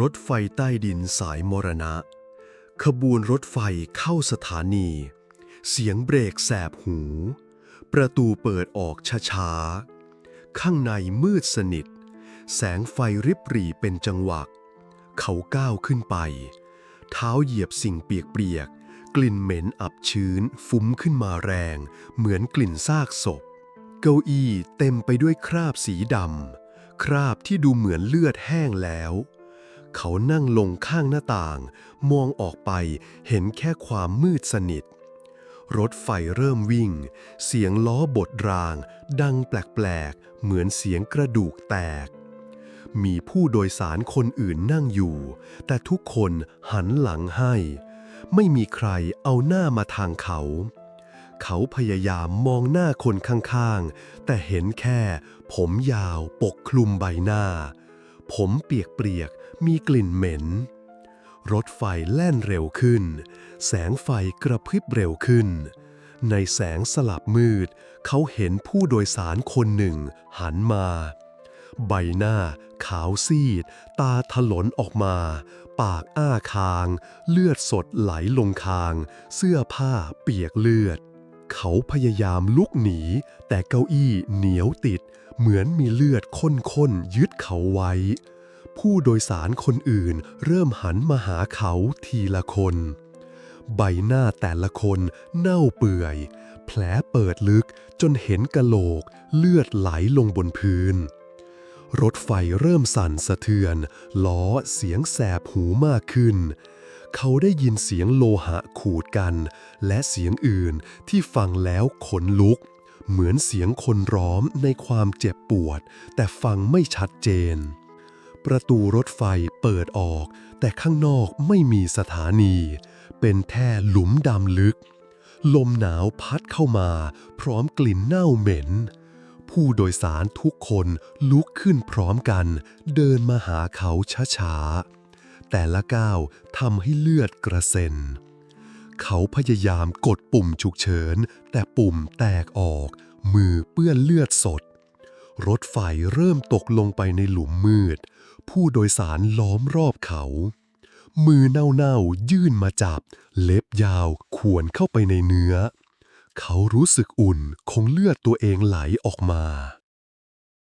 รถไฟใต้ดินสายมรณะ ขบวนรถไฟเข้าสถานี เสียงเบรกแสบหู ประตูเปิดออกช้าๆ ข้างในมืดสนิท แสงไฟริบหรี่เป็นจังหวะ เขาก้าวขึ้นไป เท้าเหยียบสิ่งเปียกๆ กลิ่นเหม็นอับชื้นฟุ้มขึ้นมาแรง เหมือนกลิ่นซากศพ เก้าอี้เต็มไปด้วยคราบสีดำคราบที่ดูเหมือนเลือดแห้งแล้ว เขานั่งลงข้างหน้าต่าง มองออกไปเห็นแค่ความมืดสนิท รถไฟเริ่มวิ่ง เสียงล้อบดราง ดังแปลกๆ เหมือนเสียงกระดูกแตก มีผู้โดยสารคนอื่นนั่งอยู่ แต่ทุกคนหันหลังให้ ไม่มีใครเอาหน้ามาทางเขา เขาพยายามมองหน้าคนข้างๆ แต่เห็นแค่ ผมยาวปกคลุมใบหน้า ผมเปียกๆ มีกลิ่นเหม็น รถไฟแล่นเร็วขึ้น แสงไฟกระพริบเร็วขึ้น ในแสงสลับมืด เขาเห็นผู้โดยสารคนหนึ่ง หันมา ใบหน้า ขาวซีด ตาถลนออกมา ปากอ้าคาง เลือดสดไหลลงคาง เสื้อผ้าเปียกเลือด เขาพยายามลุกหนี แต่เก้าอี้เหนียวติด เหมือนมีเลือดข้นๆยึดเขาไว้ ผู้โดยสารคนอื่นเริ่มหันมาหาเขาทีละคน ใบหน้าแต่ละคนเน่าเปื่อย แผลเปิดลึกจนเห็นกะโหลกเลือดไหลลงบนพื้น รถไฟเริ่มสั่นสะเทือน ล้อเสียงแสบหูมากขึ้นเขาได้ยินเสียงโลหะขูดกัน และเสียงอื่นที่ฟังแล้วขนลุก เหมือนเสียงคนร้องในความเจ็บปวด แต่ฟังไม่ชัดเจน ประตูรถไฟเปิดออก แต่ข้างนอกไม่มีสถานี เป็นแท่หลุมดำลึก ลมหนาวพัดเข้ามา พร้อมกลิ่นเน่าเหม็น ผู้โดยสารทุกคนลุกขึ้นพร้อมกัน เดินมาหาเขาช้าๆแต่ละก้าวทำให้เลือดกระเซ็น เขาพยายามกดปุ่มฉุกเฉิน แต่ปุ่มแตกออก มือเปื้อนเลือดสด รถไฟเริ่มตกลงไปในหลุมมืด ผู้โดยสารล้อมรอบเขา มือเน่าๆยื่นมาจับ เล็บยาวข่วนเข้าไปในเนื้อ เขารู้สึกอุ่นคงเลือดตัวเองไหลออกมา